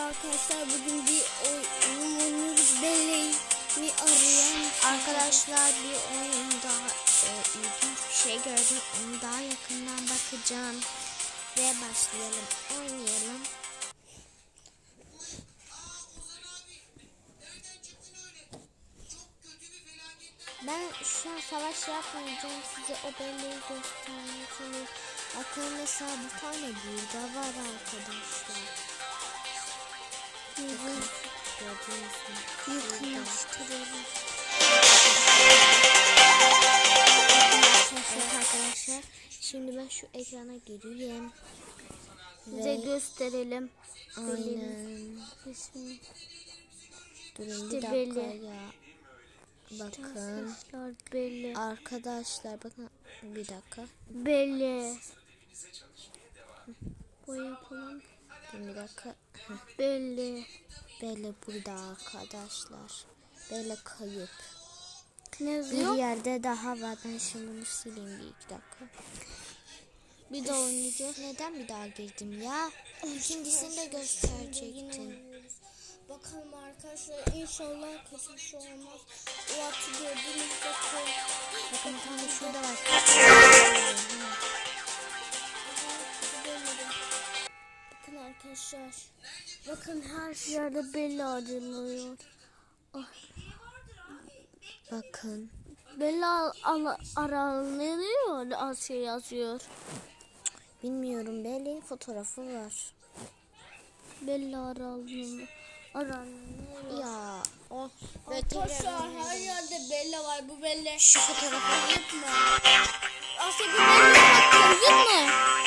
arkadaşlar bugün bir oyun oynuyoruz. Beleğimi arayan Arkadaşlar bir oyun daha e, ilginç bir şey gördüm. Onu daha yakından bakacağım. Ve başlayalım. Oynayalım. Ben şu an savaş yapmayacağım. Size o belleği göstermek için. Bakın mesela bir tane burada var arkadaşlar. Evet arkadaşlar. Şimdi ben şu ekrana gireyim. Size Ve gösterelim. aynen. Resmi. Durun İşte bir dakika böyle. ya. Bakın. Arkadaşlar belli. Arkadaşlar bakın bir dakika. Belli. Bu yapalım. Bir dakika. Belli. Böyle burada arkadaşlar. Böyle kayıp. Ne Bir yazıyor? yerde daha var. Ben şimdi bunu sileyim bir iki dakika. Bir de oynayacağız. Neden bir daha girdim ya? İkincisini de gösterecektim. Bakalım arkadaşlar inşallah kötü bir şey olmaz. O atı gördüğünüzde. Bakın bir tane şurada var. arkadaşlar. Bakın her yerde belli aranıyor. Bakın. Belli al, al, aranıyor. Asya yazıyor. Bilmiyorum. Belleğin fotoğrafı var. Belli aranıyor. Aranıyor. Ya. O. Arkadaşlar her yerde belli var. Bu belli. Şu fotoğrafı Yutma. Asya bu belli bak. Yutma.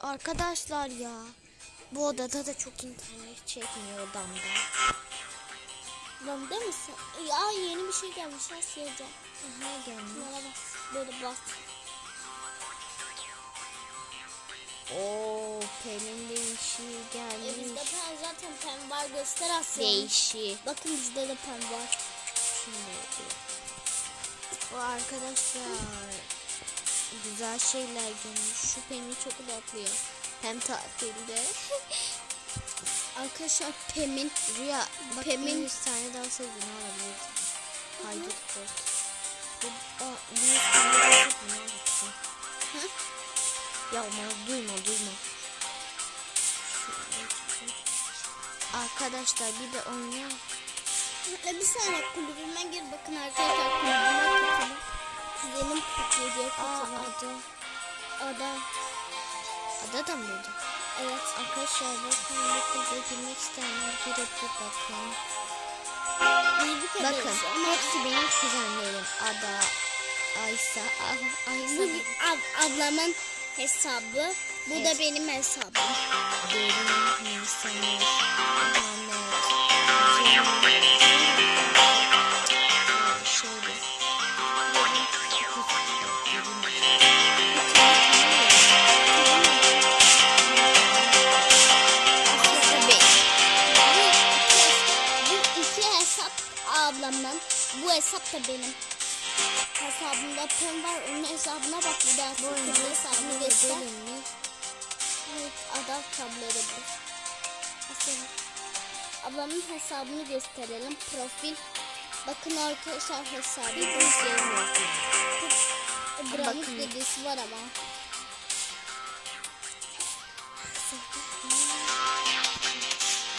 Arkadaşlar ya. Bu odada da çok internet çekmiyor odamda. Değil misin? Ya yeni bir şey gelmiş Asya'ca. Aha gelmiş. Bunlara bas. Böyle bas. Oo, Pelin var göster Asya. Değişi. Bakın bizde de pen var. Şimdi bu arkadaşlar güzel şeyler gelmiş. Şu Pelin çok tatlıyor. Hem tatilde. Arkadaşlar Pem'in Rüya bak Pelin 100 tane daha sevdiğini alabilirdim. Haydi. Bu o bir bir de. E, bir saniye kulübüme gir bakın arkadaşlar kulübüme katılın. Kuzenim Türkiye diye Aa katılın. ada. Ada. Ada da mı burada? Evet. Arkadaşlar bakın bu kızla girmek isteyenler girip bir bakın. Bakın hepsi benim kuzenlerim. Ada, Aysa, ah, Aysa, bu ab- ablamın hesabı. Bu da Evet. benim hesabım. Derin, Nisanur, Benim. Bu hesap. Bu da benim. Hesabımda pen var. Onun hesabına bak bir daha. Bu oyunu hesabını göster. Evet, adam kabul edebilir. Aferin. Ablamın hesabını gösterelim. Profil. Bakın arkadaşlar hesabı. Yok. Buranın dedesi var ama.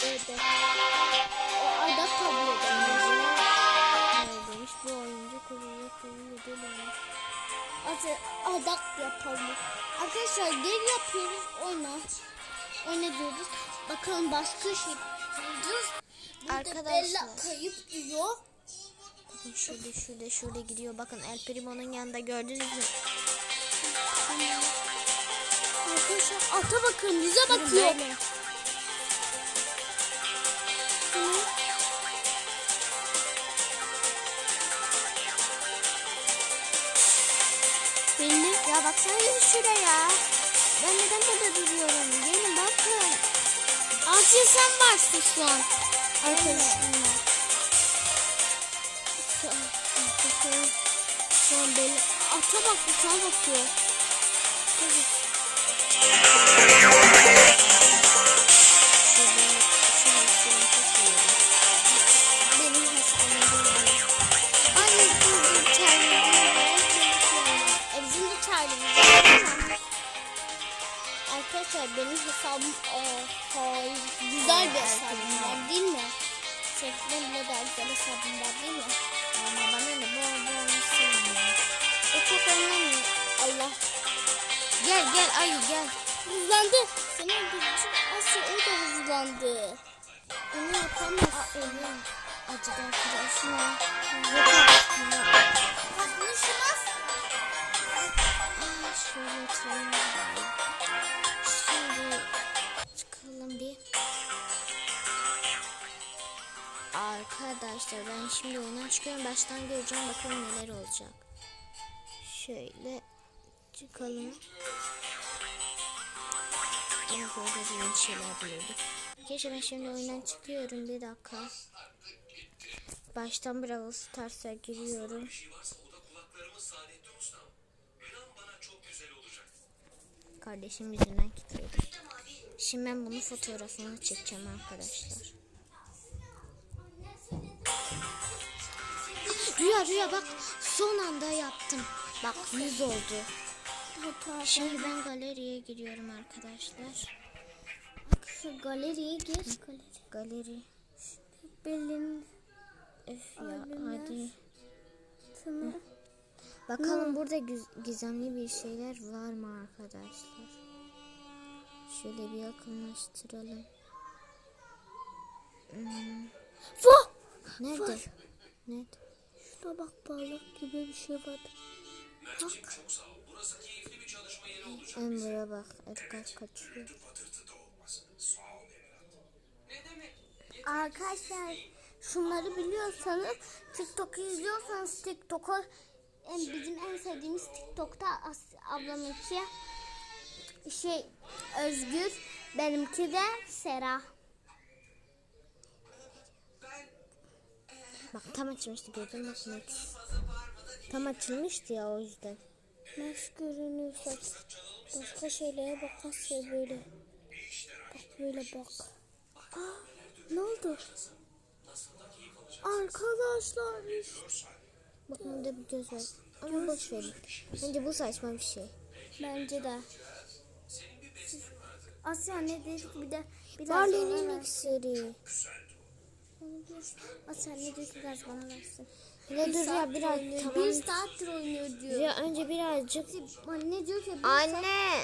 Evet. O ada edelim. Ne demiş bu oyuncu kurulu edelim. Hadi adak yapalım. Arkadaşlar gel yapıyoruz oyna. Oyna diyoruz. Bakalım başka şey Burada Arkadaşlar. Bella kayıp diyor. Bakın şurada şurada şurada gidiyor. Bakın El Primo'nun yanında gördünüz mü? Arkadaşlar ata bakın yüze bakıyor. Böyle. Belli. Ya baksana şuraya. Ben neden burada duruyorum? Gelin bakın. Asya sen varsın şu an. Arkadaşlar. Şu an, arkadaşlar, şu an belli. Ata bak sana bakıyor. Gel gel ayı gel. Hızlandı. Seni öldürücü Asya o da hızlandı. Onu yapamaz. Elim acıdı arkadaşlar. Konuşmaz. Şöyle. Şimdi çıkalım bir. Arkadaşlar ben şimdi oyundan çıkıyorum. Baştan göreceğim bakalım neler olacak. Şöyle çıkalım. Yine böyle yeni şeyler buluyorduk. Keşke ben şimdi oyundan çıkıyorum. Bir dakika. Baştan Brawl Stars'a giriyorum. Kardeşim yüzünden kilitledim. Şimdi ben bunun fotoğrafını çekeceğim arkadaşlar. Rüya rüya bak son anda yaptım. Bak yüz oldu. Şimdi ben galeriye giriyorum arkadaşlar. Şu galeriye gir. Galeri. Galeri. Belin. Öf ya hadi. Tamam. Bakalım burada güz- gizemli bir şeyler var mı arkadaşlar? Şöyle bir yakınlaştıralım. Hmm! Nerede? Nerede? Şuna bak balık gibi bir şey var. Bak. Emre'ye bak. Edgar kaçıyor. Arkadaşlar şunları biliyorsanız TikTok izliyorsanız TikTok'u en, bizim en sevdiğimiz TikTok'ta ablamınki şey Özgür benimki de Sera. Bak tam açılmıştı gördün mü? Tam açılmıştı ya o yüzden. Nasıl görünüyor saç? Başka şeylere bakarsa böyle. Bak böyle bak. Aa, ne oldu? Arkadaşlar Bak burada bir göz var. Ama boş verin. Bence bu saçma bir şey. bence de. Asya ne dedik bir de biraz Barley'nin iksiri. Asya ne dedik biraz bana versin. Ne dur ya biraz tamam. Bir saattir oynuyor diyor. Ya önce birazcık. Anne diyor ki Anne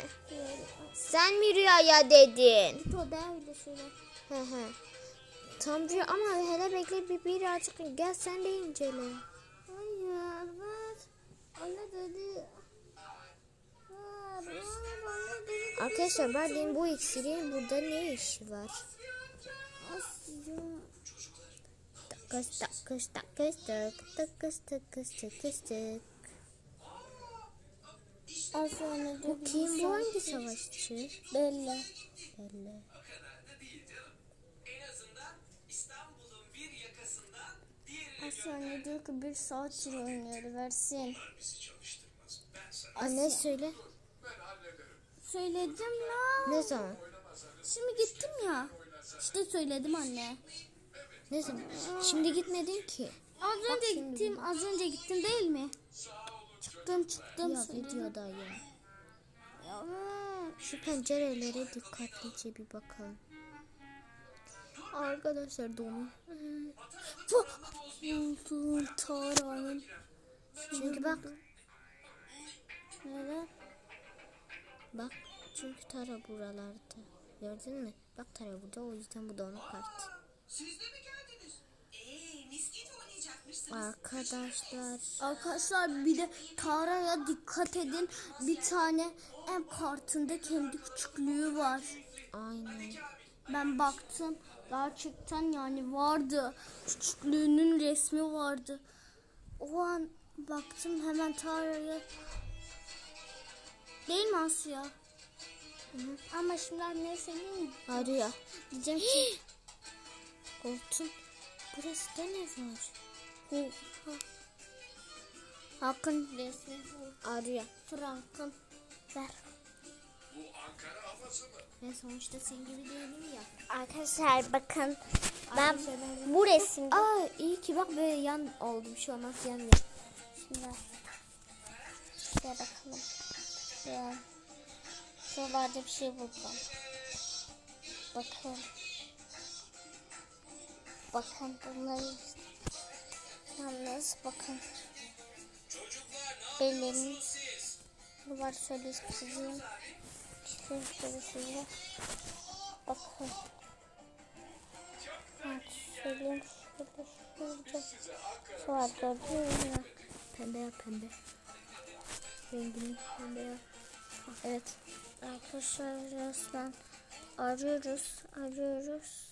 sen mi rüyaya dedin? Git odaya öyle şöyle. He he. Tam rüya ama hele bekle bir birazcık gel sen de incele. Hayır ver. Anne dedi. Arkadaşlar Barley'in bu iksirin burada ne işi var? Takış takış takış tık takış takış takış tık. Asya ne dedi? Bu kim? Bu hangi savaşçı? Belli. Belli. Ne diyor ki bir saattir oynuyor versin. Anne söyle. Söyledim la. Ne zaman? Şimdi gittim ya. İşte söyledim anne. Ne zaman? Şimdi gitmedin ki. Az önce gittim, az önce gittim değil mi? Çıktım çıktım. Ya söyledim. videodayım. Ya. Şu pencerelere dikkatlice bir bakalım. Arkadaşlar donu. Buldum Tara'nın. Çünkü bak Neler? bak çünkü Tara buralarda. Gördün mü? Bak Tara burada o yüzden bu da onun kartı. Siz de mi Arkadaşlar. Arkadaşlar bir de Tara'ya dikkat edin. Bir tane en kartında kendi küçüklüğü var. Aynen. Ben baktım. Gerçekten yani vardı. Küçüklüğünün resmi vardı. O an baktım hemen Tara'ya. Değil mi Asya? Ama şimdi anneye söyleyeyim mi? Arıyor. Diyeceğim ki Koltuğun. Burası da ne var? Hakkın resmi bu. Arıyor. Frank'ın. Ver. Ve sonuçta senin gibi değilim ya. Arkadaşlar bakın ben Arkadaşlar ben- bu resimde Aa iyi ki bak böyle yan oldu bir şey olmaz yanmıyor. Şimdi şuraya bakalım. Ya. Şuralarda bir şey buldum. Bakın. Bakın bunları yalnız bakın. Benim bu var şöyle çizeyim. Çizeyim şöyle size. Bakın. Evet, söyleyeyim şöyle şurada. Şu var gördünüz mü? Pembe yap pembe. Rengini pembe yap. Evet. Arkadaşlar resmen arıyoruz, arıyoruz.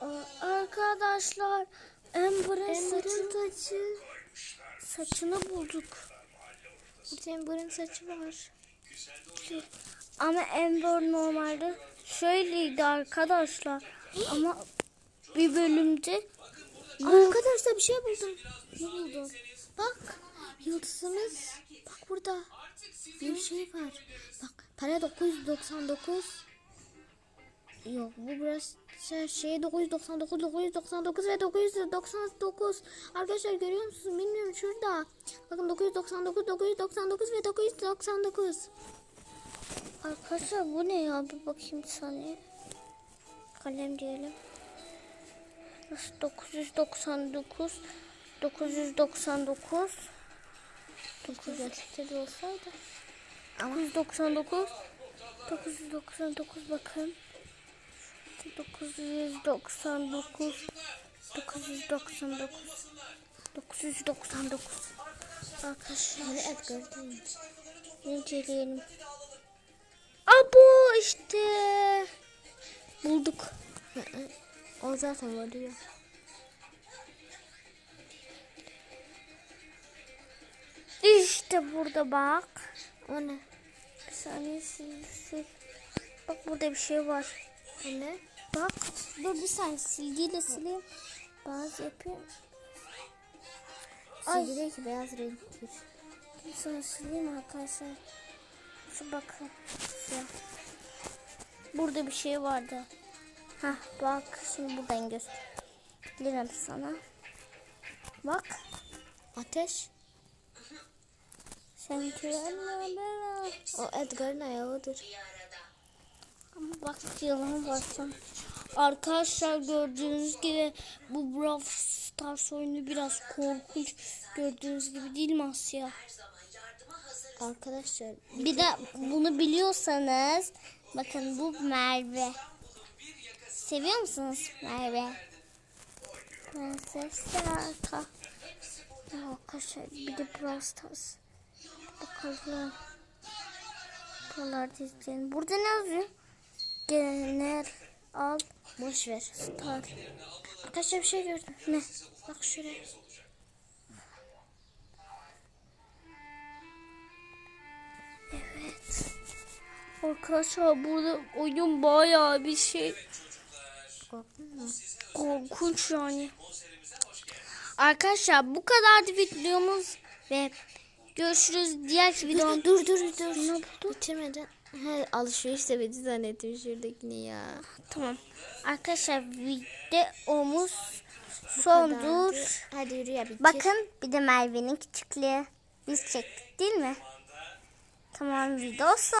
Aa, Arkadaşlar Amber'ın saçı, saçı saçını bulduk. Amber'ın saçı var. Ama Amber normalde şöyleydi arkadaşlar. Ama bir bölümde Arkadaşlar bir şey buldum. Ne buldum? Bak yıldızımız. Bak burada. Bir şey var. Bak para 999. Yok bu biraz şey 999 999 ve 999 arkadaşlar görüyor musunuz bilmiyorum şurada bakın 999 999 ve 999 Arkadaşlar bu ne ya? Bir bakayım saniye. Kalem diyelim. Nasıl 999 999 900 olsaydı. 999 999 bakın. 999 999 999 Arkadaşlar evet gördüm inceleyelim. Abo işte. Bulduk. o zaten var ya İşte burada bak. o ne Bir saniye sil, sil. Bak burada bir şey var. O ne Bak. Dur bir saniye silgiyle sileyim. Bazı yapayım. Ay. Silgi değil ki beyaz renktir Bir saniye sileyim arkadaşlar. Şu bakın. Ya. Burada bir şey vardı. Hah bak şimdi buradan gösteririm sana. Bak. ateş Seninki verme o Edgar'ın ayağıdır bak yalan baksam. Arkadaşlar gördüğünüz gibi bu Brawl Stars oyunu biraz korkunç. Gördüğünüz gibi değil mi Asya? arkadaşlar Bir de bunu biliyorsanız bakın bu Merve. Seviyor musunuz Merve? Prenses Arka. Arkadaşlar bir de Brawl Stars. Bakalım. Buralarda izleyelim. Burada ne yazıyor? Genel al boş ver star. Arkadaşlar bir şey gördüm. Ne? Bak şuraya. Evet. Arkadaşlar burada oyun bayağı bir şey korkunç yani. Arkadaşlar bu kadardı videomuz ve görüşürüz diğer videomda. dur dur dur Ne oldu? bitirmeden He, alışveriş sepeti zannettim şuradakini ya Tamam. Arkadaşlar videomuz Kadardı. sondur. hadi yürü ya bitir Bakın bir de Merve'nin küçüklüğü. Biz çektik değil mi? Tamam video son.